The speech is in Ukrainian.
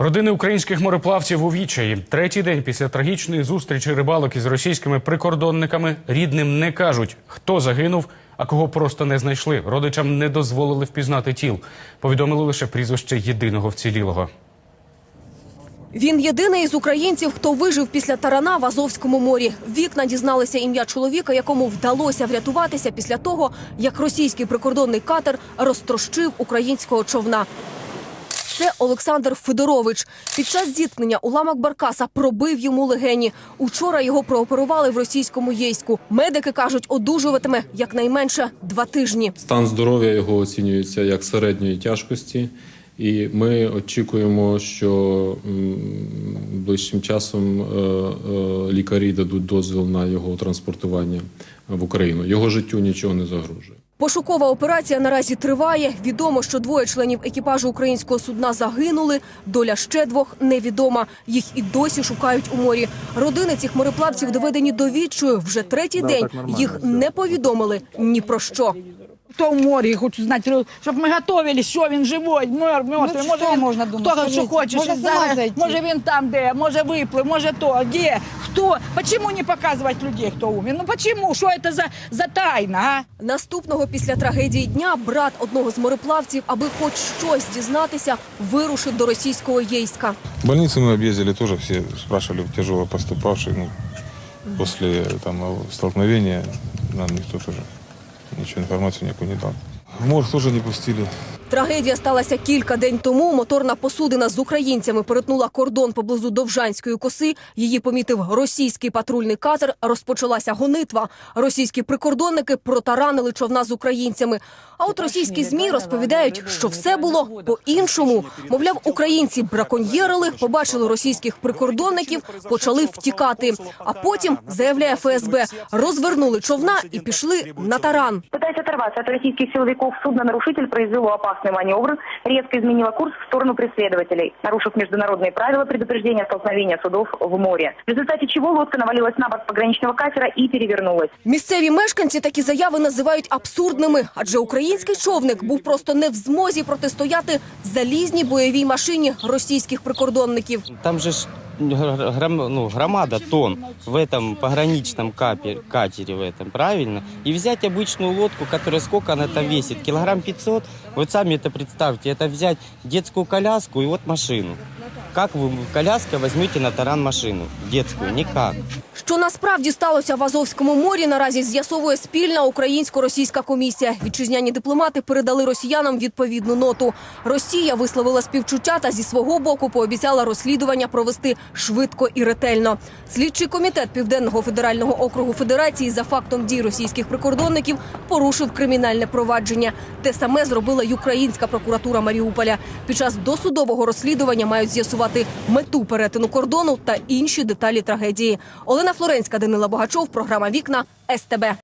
Родини українських мореплавців у відчаї. Третій день після трагічної зустрічі рибалок із російськими прикордонниками рідним не кажуть, хто загинув, а кого просто не знайшли. Родичам не дозволили впізнати тіл. Повідомили лише прізвище єдиного вцілілого. Він єдиний із українців, хто вижив після тарана в Азовському морі. Вікна дізналися ім'я чоловіка, якому вдалося врятуватися після того, як російський прикордонний катер розтрощив українського човна. Це Олександр Федорович. Під час зіткнення уламок Баркаса пробив йому легені. Учора його прооперували в російському Єйську. Медики кажуть, одужуватиме якнайменше два тижні. Стан здоров'я його оцінюється як середньої тяжкості, і ми очікуємо, що ближчим часом е, е, лікарі дадуть дозвіл на його транспортування в Україну. Його життю нічого не загрожує. Пошукова операція наразі триває. Відомо, що двоє членів екіпажу українського судна загинули. Доля ще двох невідома. Їх і досі шукають у морі. Родини цих мореплавців доведені до відчаю. Вже третій день їх не повідомили ні про що. Хто в морі, хочу знати, щоб ми готувалися, що він живий, мер, мертвий. Ну, що можна думати? Хто що хоче, сама зараз, може він там де, може виплив, може то, де, хто, почему не показувати людей, хто умер? Ну почему, що це за, за тайна, а? Наступного після трагедії дня брат одного з мореплавців, аби хоч щось дізнатися, вирушив до російського Єйська. Больницы мы объездили тоже, все спрашивали тяжело поступавших. Ну, после там, столкновения нам никто тоже ничего, информацию никакую не дал. В морг тоже не пустили. Трагедія сталася кілька день тому. Моторна посудина з українцями перетнула кордон поблизу Довжанської коси. Її помітив російський патрульний катер. Розпочалася гонитва. Російські прикордонники протаранили човна з українцями. А от російські змі розповідають, що все було по-іншому. Мовляв, українці браконьєрили, побачили російських прикордонників, почали втікати. А потім заявляє ФСБ, розвернули човна і пішли на таран. Пытаясь оторваться от российских силовиков, судно-нарушитель произвел опасный маневр, резко изменило курс в сторону преследователей, нарушив международные правила предупреждения столкновения судов в море. В результате чего лодка навалилась на борт пограничного катера и перевернулась. Місцеві мешканці такі заяви називають абсурдними, адже український човник був просто не в змозі протистояти залізній бойовій машині російських прикордонників. Там же ж ну, громада тонн в этом пограничном капе- катере в этом, правильно? И взять обычную лодку, которая сколько она там весит? Килограмм 500? Вот сами это представьте, это взять детскую коляску и вот машину. Как вы коляской возьмете на таран машину? Детскую? Никак. Що насправді сталося в Азовському морі, наразі з'ясовує спільна українсько-російська комісія. Вітчизняні дипломати передали росіянам відповідну ноту. Росія висловила співчуття та зі свого боку пообіцяла розслідування провести швидко і ретельно. Слідчий комітет Південного федерального округу Федерації за фактом дій російських прикордонників порушив кримінальне провадження. Те саме зробила й українська прокуратура Маріуполя. Під час досудового розслідування мають з'ясувати мету перетину кордону та інші деталі трагедії. Олена Флоренська, Данила Богачов, програма Вікна СТБ.